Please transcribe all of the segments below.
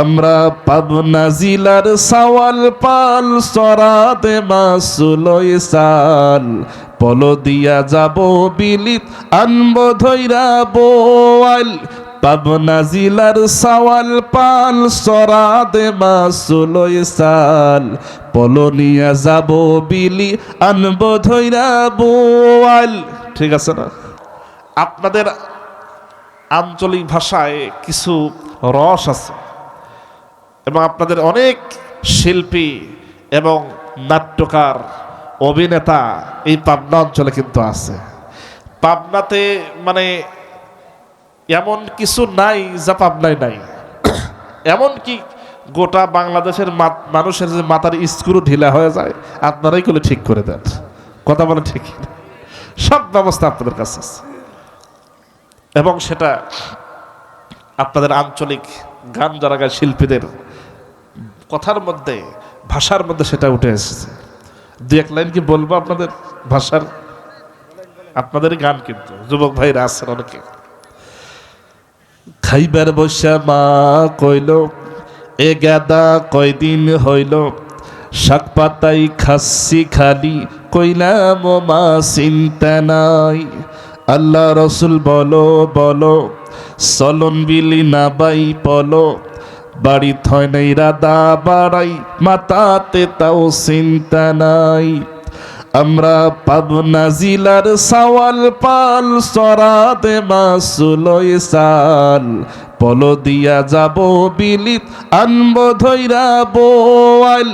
আমরা পাবনা জিলার সাওয়াল পাল সরাতে মাসুলই সাল পল দিয়া যাব বিলিত, আনব ধৈরা বোয়াল। পাবনা জিলার সাওয়াল পাল সরাতে মাসুলই সাল পল নিয়া যাব বিলি, আনব ধৈরা বোয়াল। ঠিক আছে না? আপনাদের আঞ্চলিক ভাষায় কিছু রস আছে। এবং আপনাদের অনেক শিল্পী এবং নাট্যকার, অভিনেতা এই পাবনা অঞ্চলে কিন্তু আছে। পাবনাতে মানে এমন কিছু নাই যা পাবনায় নাই। এমন কি গোটা বাংলাদেশের মানুষের যে মাথার স্ক্রু ঢিলা হয়ে যায়, আপনারাই করে ঠিক করে দেন। কথা বলে ঠিক সব ব্যবস্থা আপনাদের কাছে আছে। এবং সেটা আপনাদের আঞ্চলিক গান যারা গায় শিল্পীদের কথার মধ্যে, ভাষার মধ্যে সেটা উঠে এসেছে। দু এক লাইন কি বলব আপনাদের? ভাষার আপনাদের গান কিন্তু, যুবক ভাইরা আছেন অনেকে। খাইবার বসা মা কইল, এ গাদা কয়দিন হইল, শাক পাতাই খাসি খালি, কইলাম মা চিন্তা নাই। আল্লাহ রসুল বলো বলো, চলন বিলি না বাই পলো বাড়ি থয় নাই রাদা বাড়াই, মাতাতে তাও চিন্তা নাই। আমরা পাবনা জিলার সাওয়াল পাল সরাতে মাসুলই সাল পল দিয়া যাব বিলিত, আনব ধৈরা বোয়াল।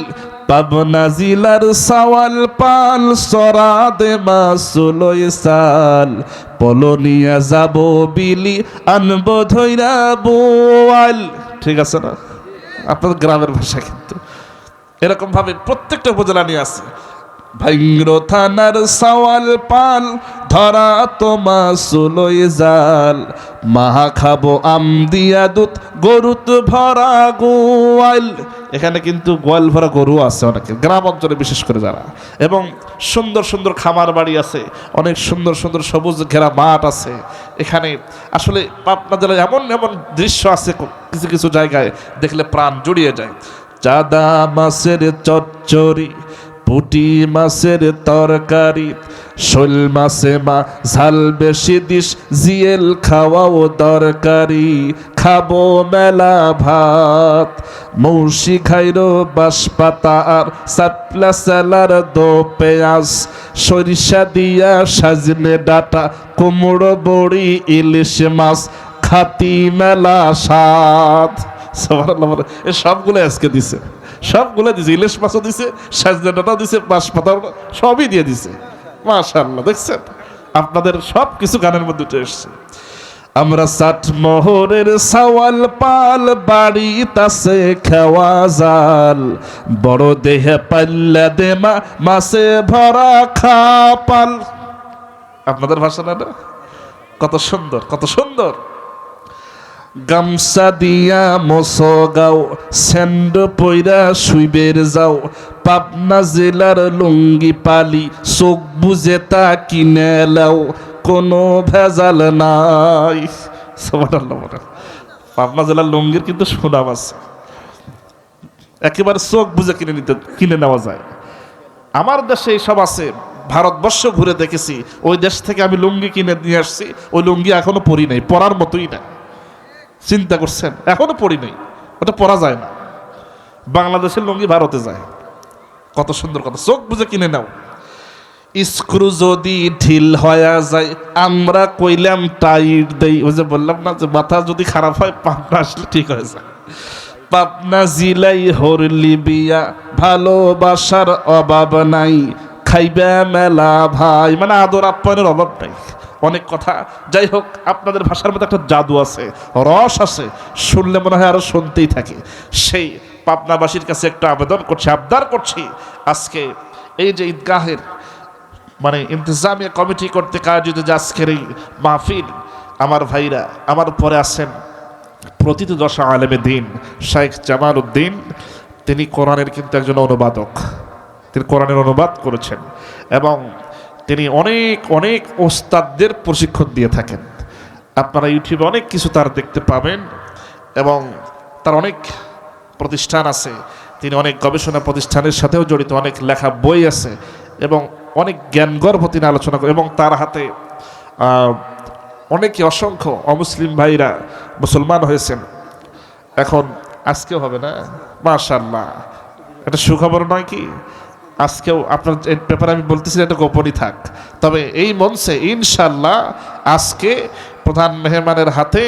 পাবনা জিলার সাওয়াল পাল সরাতে মাসুলই সাল পল নিয়া যাব বিলি, আনব ধৈরা বোয়াল। ঠিক আছে না? আপনাদের গ্রামের ভাষা কিন্তু। এরকমভাবে প্রত্যেকটা উপজেলা নিয়ে আছে। ভাইঙ্গ্র থানার সওয়াল পাল, ধরা তোমা সুলই জাল। মাহা খাব আম দিয়া দুধ, গরুত ভরা গোয়াল। এখানে কিন্তু গোয়াল ভরা গরু আছে অনেকে, গ্রাম অঞ্চলে বিশেষ করে যারা। এবং সুন্দর সুন্দর খামার বাড়ি আছে, অনেক সুন্দর সুন্দর সবুজ ঘেরা মাঠ আছে। এখানে আসলে পাবনা জেলায় এমন এমন দৃশ্য আছে কিছু কিছু জায়গায় দেখলে প্রাণ জুড়িয়ে যায়। চাদা মাছের চচ্চড়ি পুটি মাছের তরকারি শোল মাছে মা ঝাল বেশি দিস জিয়েল খাওয়াও দরকারি। খাব মেলা ভাত মৌসি খাইরো বাঁশপাতা আর সাপলা সালার দো পেঁয়াজ। সরিষা দিয়া সাজনে ডাটা কুমড়ো বড়ি ইলিশ মাছ খাতি মেলা সাত বলে, এ সবগুলো আজকে দিছে। সবগুলো দিছে, ইলিশ মাছও দিছে সাজনাটাও দিছে বাঁশপাতা সবই দিয়ে দিছে। মাশাআল্লাহ, দেখছেন? আপনাদের সব কিছু গানের মধ্যে উঠে এসছে। আমরা ষাট মোহরের সওয়াল পাল বাড়ি তাসে খাওয়া জাল। বড় দেহে পাল্লা দেমা মাসে ভরা খাপাল। আপনাদের ভাষা না? কত সুন্দর কত সুন্দর। গামছা দিয়া মসো গাও স্যান্ড পইরা সুইবের যাও। পাবনা জেলার লুঙ্গি পালি চোখ বুঝে তা কিনে লাও। কোনো ভেজাল নাই। পাবনা জেলার লুঙ্গির কিন্তু সুনাম আছে। একেবারে চোখ বুঝে কিনে নিতে, কিনে নেওয়া যায়। আমার দেশে সব আছে, ভারতবর্ষ ঘুরে দেখেছি। ওই দেশ থেকে আমি লুঙ্গি কিনে নিয়ে আসছি, ওই লুঙ্গি এখনও পরি নাই, পরার মতোই না চিন্তা করছেন, এখনও পড়ি নাই ওটা পরা যায় না। বাংলাদেশের লুঙ্গি ভারতে যায়। কত সুন্দর কথা, চোখ বুঝে কিনে নাও। স্ক্রু যদি ঢিল হয়ে যায়, আমরা কইলাম টাইট দেই, ওই যে বললাম না যে মাথা যদি খারাপ হয়, পাবনা আসলে ঠিক হয়ে যায়। পাবনা জিলাই হরলি বিয়া ভালোবাসার অভাব নাই, খাইবে মেলা ভাই মানে আদর আপ্যায়নের অভাব নাই। অনেক কথা। যাই হোক আপনাদের ভাষার মধ্যে একটা জাদু আছে, রস আছে, শুনলে মনে হয় আরও শুনতেই থাকে। সেই পাবনাবাসীর কাছে একটা আবেদন করছি, আবদার করছি, আজকে এই যে ঈদগাহের মানে ইন্তজামিয়া কমিটি করতে আয়োজিত যে আজকের এই মাহফিল, আমার ভাইরা, আমার পরে আছেন প্রতিটি দশা আলেমে দিন, শাইখ জামাল উদ্দিন তিনি কোরআনের কিন্তু একজন অনুবাদক। তিনি কোরআনের অনুবাদ করেছেন। এবং তিনি অনেক অনেক ওস্তাদদের প্রশিক্ষণ দিয়ে থাকেন। আপনারা ইউটিউবে অনেক কিছু তার দেখতে পাবেন এবং তার অনেক প্রতিষ্ঠান আছে। তিনি অনেক গবেষণা প্রতিষ্ঠানের সাথেও জড়িত, অনেক লেখা বই আছে এবং অনেক জ্ঞানগর্ভ তিনি আলোচনা করেন এবং তার হাতে অনেকে অসংখ্য অমুসলিম ভাইরা মুসলমান হয়েছেন। এখন আজকেও হবে না? মাশাল্লাহ এটা সুখবর নয় কি? আজকেও আপনার এই ব্যাপারে আমি বলতেছি এটা গোপনই থাক। তবে এই মঞ্চে ইনশাল্লাহ আজকে প্রধান মেহমানের হাতে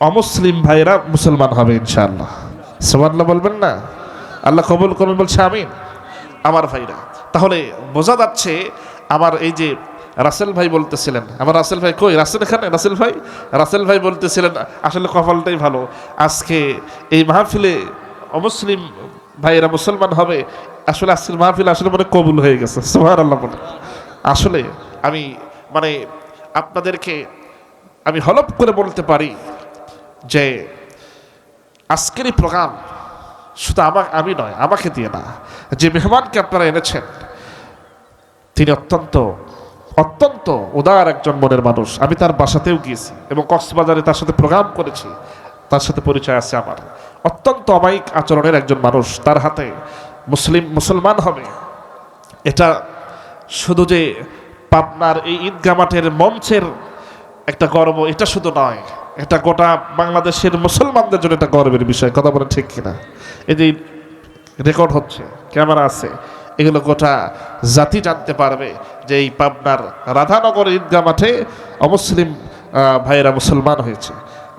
অমুসলিম ভাইরা মুসলমান হবে ইনশাআল্লাহ। সোমান্লা বলবেন না? আল্লাহ কবুল করুন বলছে আমিন। আমার ভাইরা, তাহলে বোঝা যাচ্ছে আমার এই যে রাসেল ভাই বলতেছিলেন, আমার রাসেল ভাই কই? রাসেল এখানে? রাসেল ভাই? রাসেল ভাই বলতেছিলেন, আসলে কপালটাই ভালো। আজকে এই মাহফিলে অমুসলিম ভাইয়েরা মুসলমান হবে আসলে আজকের মাহফিল আসলে মানে কবুল হয়ে গেছে সোহার আল্লাহ আসলে আমি মানে আপনাদেরকে আমি হলপ করে বলতে পারি যে আজকের এই প্রোগ্রাম শুধু আমার আমি নয়, আমাকে দিয়ে না, যে মেহমানকে আপনারা এনেছেন, তিনি অত্যন্ত অত্যন্ত উদার একজন মনের মানুষ। আমি তার বাসাতেও গিয়েছি এবং কক্সবাজারে তার সাথে প্রোগ্রাম করেছি, তার সাথে পরিচয় আছে আমার। অত্যন্ত অমায়িক আচরণের একজন মানুষ, তার হাতে মুসলিম, মুসলমান হবে। এটা শুধু যে পাবনার এই ঈদগা মাঠের মঞ্চের একটা গর্ব, এটা শুধু নয়। এটা গোটা বাংলাদেশের মুসলমানদের জন্য একটা গর্বের বিষয়। কথা বলে ঠিক কিনা? এই যে রেকর্ড হচ্ছে, ক্যামেরা আছে, এগুলো গোটা জাতি জানতে পারবে যে এই পাবনার রাধানগর ঈদগা মাঠে অমুসলিম ভাইয়েরা মুসলমান হয়েছে।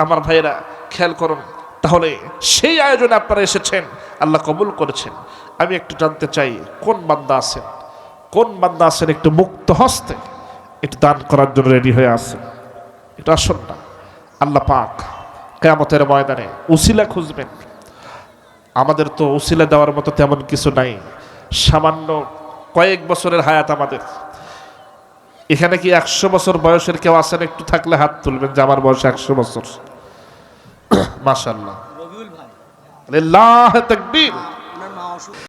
আমার ভাইয়েরা, খেয়াল করুন, তাহলে সেই আয়োজনে আপনারা এসেছেন, আল্লাহ কবুল করেছেন। আমি একটু জানতে চাই কোন বান্দা আছেন? কোন বান্দা আছেন একটু মুক্ত হস্তে? একটু দান করার জন্য রেডি হয়ে আছেন। একটু আসুন না। আল্লাহ পাক কেয়ামতের ময়দানে উসিলা খুঁজবেন। আমাদের তো উসিলা দেওয়ার মতো তেমন কিছু নাই। সামান্য কয়েক বছরের হায়াত আমাদের। এখানে কি একশো বছর বয়সের কেউ আছেন? একটু থাকলে হাত তুলবেন যে আমার বয়স একশো বছর। মাশাল্লাহ